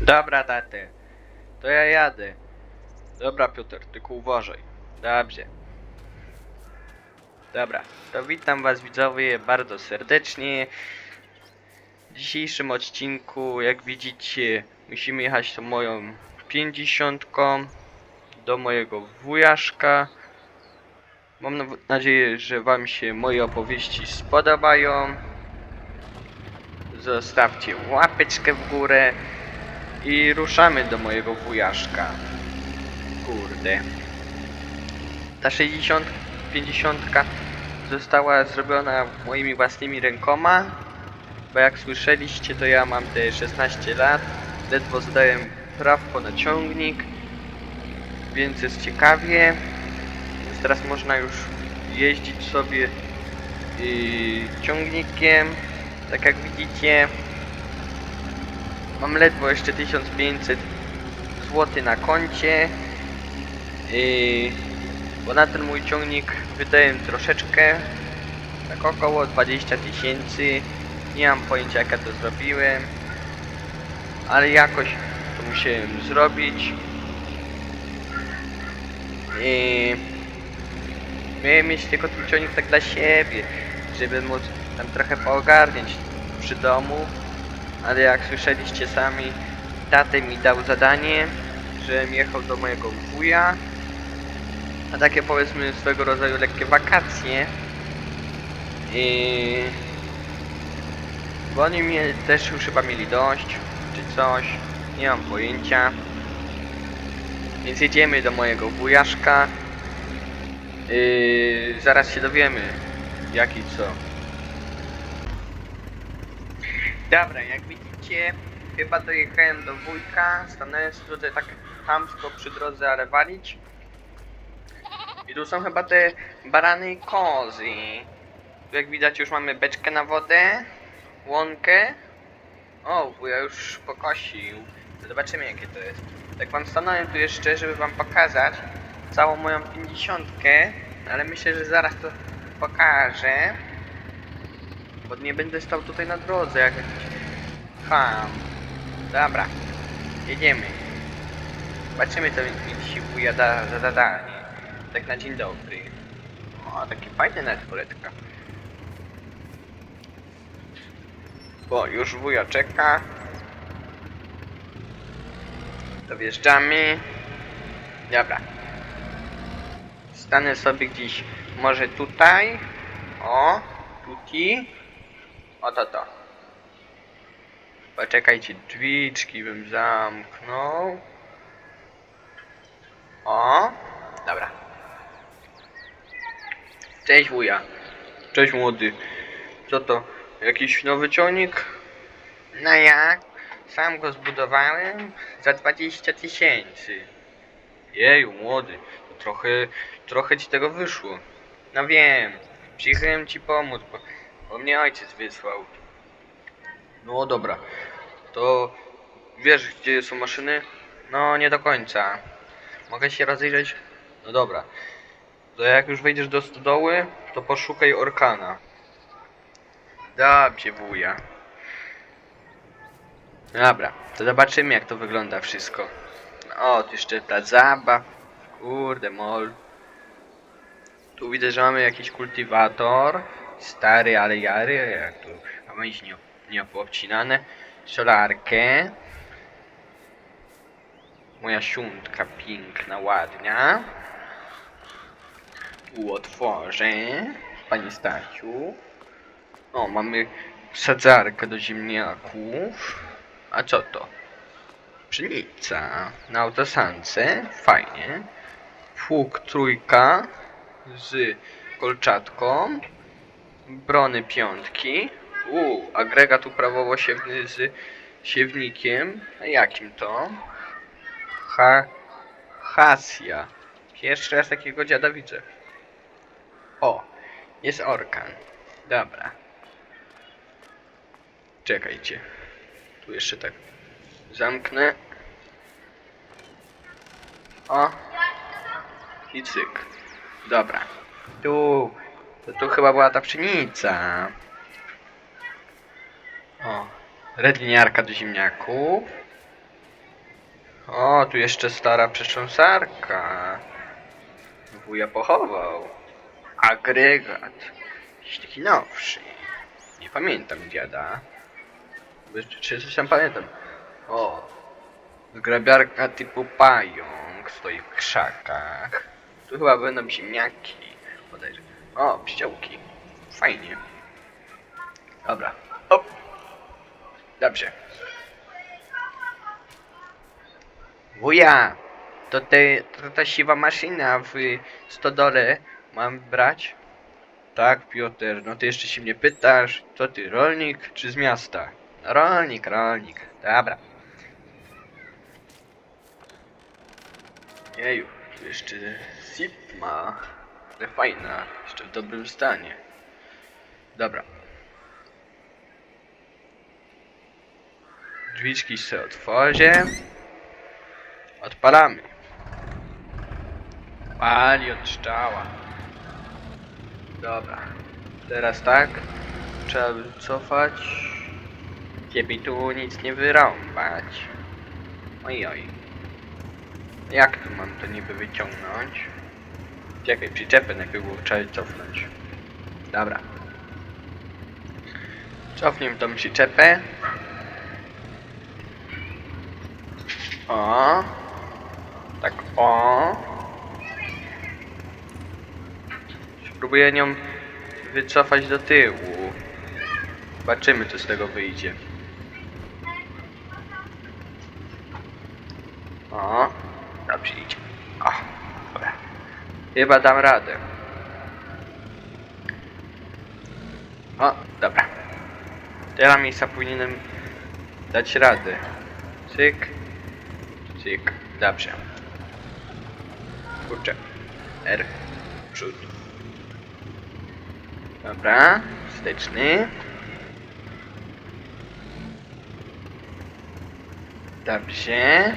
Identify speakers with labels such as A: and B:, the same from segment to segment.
A: Dobra, taty. To ja jadę. Dobra, Piotr, tylko uważaj. Dobrze. Dobra, to witam was widzowie bardzo serdecznie. W dzisiejszym odcinku, jak widzicie, musimy jechać tą moją pięćdziesiątką do mojego wujaszka. Mam nadzieję, że wam się moje opowieści spodobają. Zostawcie łapeczkę w górę i ruszamy do mojego wujaszka. Kurde. Ta 60, 50 została zrobiona moimi własnymi rękoma. Bo jak słyszeliście, to ja mam te 16 lat. Ledwo zdałem prawko na ciągnik. Więc jest ciekawie. Więc teraz można już jeździć sobie yy, ciągnikiem. Tak jak widzicie, mam ledwo jeszcze 1500 zł na koncie. Yy, bo na ten mój ciągnik wydałem troszeczkę, tak około 20 tysięcy. Nie mam pojęcia jak ja to zrobiłem, ale jakoś to musiałem zrobić. I miałem mieć tylko ten ciągnik tak dla siebie, żeby móc tam trochę poogarniać przy domu, ale jak słyszeliście sami, tatę mi dał zadanie, żebym jechał do mojego wuja, a takie powiedzmy swego rodzaju lekkie wakacje. I... Bo oni mnie też już chyba mieli dość, czy coś, nie mam pojęcia. Więc jedziemy do mojego wujaszka. Yy, zaraz się dowiemy, jak i co. Dobra, jak widzicie, chyba dojechałem do wujka, stanąłem drodze tak hamsko przy drodze, ale walić. I tu są chyba te barany i kozy. Tu jak widać już mamy beczkę na wodę, łąkę. O, wuja już pokosił. Zobaczymy jakie to jest. Tak wam stanąłem tu jeszcze, żeby wam pokazać całą moją pięćdziesiątkę, ale myślę, że zaraz to pokażę. Bo nie będę stał tutaj na drodze jak ham. Dobra, jedziemy. Zobaczymy co mi dzisiaj wuja da za zadanie. Tak na dzień dobry. O, taki fajny nawet poletka. Bo już wuja czeka. Dojeżdżamy. Dobra. Stanę sobie gdzieś może tutaj. O, tuti. O to to. Poczekajcie, drzwiczki bym zamknął. O, dobra. Cześć wuja. Cześć młody. Co to? Jakiś nowy ciągnik? No jak? Sam go zbudowałem za 20 tysięcy. Jeju, młody. To trochę, trochę ci tego wyszło. No wiem. Przyjechałem ci pomóc, bo, bo mnie ojciec wysłał. No dobra. To wiesz, gdzie są maszyny? No, nie do końca. Mogę się rozejrzeć? No dobra. To jak już wejdziesz do stodoły, to poszukaj Orkana. Dobrze, wuja. Dobra, to zobaczymy jak to wygląda wszystko. O, tu jeszcze ta zabaw. Kurde, mol. Tu widzę, że mamy jakiś kultywator. Stary, ale jary. Jak tu iść nie, nie poobcinane. Solarkę. Moja siuntka piękna, ładna. Tu otworzę. Panie Stasiu. O, mamy sadzarkę do ziemniaków. A co to? Pszenica na autosance. Fajnie. Pług trójka z kolczatką. Brony piątki. U, agregat uprawowo-siewny z siewnikiem. A jakim to? Ha... Hasja. Pierwszy raz takiego dziada widzę. O, jest orkan. Dobra. Czekajcie. Tu jeszcze tak zamknę. O. I cyk. Dobra. Tu. To tu chyba była ta pszenica. O. Redliniarka do ziemniaków. O, tu jeszcze stara przetrząsarka. Wuja pochował. Agregat. Jakiś taki nowszy. Nie pamiętam dziada. Czy coś tam pamiętam? O. Zgrabiarka typu pająk stoi w krzakach. Tu chyba będą ziemniaki. Bodajże. O, pszczółki. Fajnie. Dobra. Hop. Dobrze. Wuja! To, te, to ta siwa maszyna w stodole mam brać? Tak, Piotr, no ty jeszcze się mnie pytasz, co ty, rolnik czy z miasta? No, rolnik, rolnik, dobra. Jeju, tu jeszcze SIP ma, ale fajna, jeszcze w dobrym stanie. Dobra. Drzwiczki sobie otworzę. Odpalamy. Pali od strzała. Dobra. Teraz tak. Trzeba wycofać. Ciebie tu nic nie wyrąbać. Oj oj. Jak tu mam to niby wyciągnąć? Czekaj, przyczepę najpierw trzeba cofnąć. Dobra. Cofnij tą przyczepę. O. Tak o. Spróbuję nią wycofać do tyłu. Zobaczymy co z tego wyjdzie. O. Dobrze idzie. O. Dobra. Chyba dam radę. O, dobra. Teraz miejsca powinienem dać radę. Cyk. Cyk. Dobrze. Kurczę. R. Przód. Dobra. Wsteczny. Dobrze.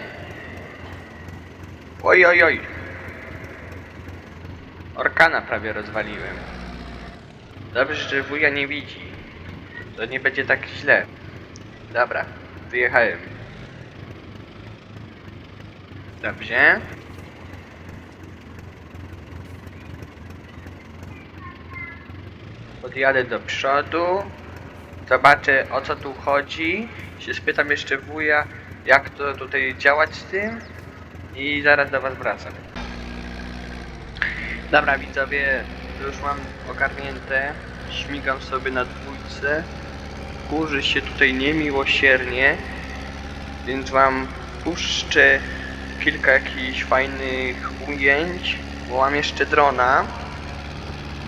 A: Oj, oj, oj. Orkana prawie rozwaliłem. Dobrze, że wuja nie widzi. To nie będzie tak źle. Dobra, wyjechałem. Dobrze. Podjadę do przodu. Zobaczę o co tu chodzi. Się spytam jeszcze wuja, jak to tutaj działać z tym. I zaraz do was wracam. Dobra widzowie, już mam ogarnięte. Śmigam sobie na dwójce. Kurzy się tutaj niemiłosiernie. Więc wam puszczę kilka jakichś fajnych ujęć. Bo mam jeszcze drona.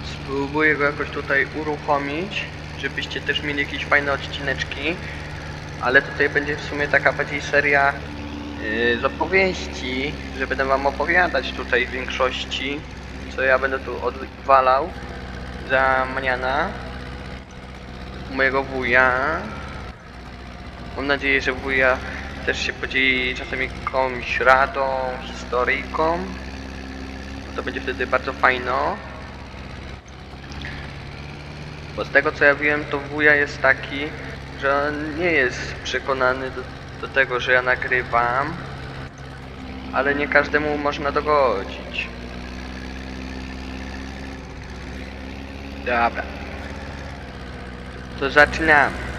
A: Spróbuję go jakoś tutaj uruchomić, żebyście też mieli jakieś fajne odcineczki. Ale tutaj będzie w sumie taka bardziej seria yy, z opowieści, że będę wam opowiadać tutaj w większości, co ja będę tu odwalał za maniana mojego wuja. Mam nadzieję, że wuja też się podzieli czasem jakąś radą, historyjką. To będzie wtedy bardzo fajno. Bo z tego co ja wiem, to wuja jest taki, że on nie jest przekonany do, do tego, że ja nagrywam. Ale nie każdemu można dogodzić. Dobra. To zaczynamy.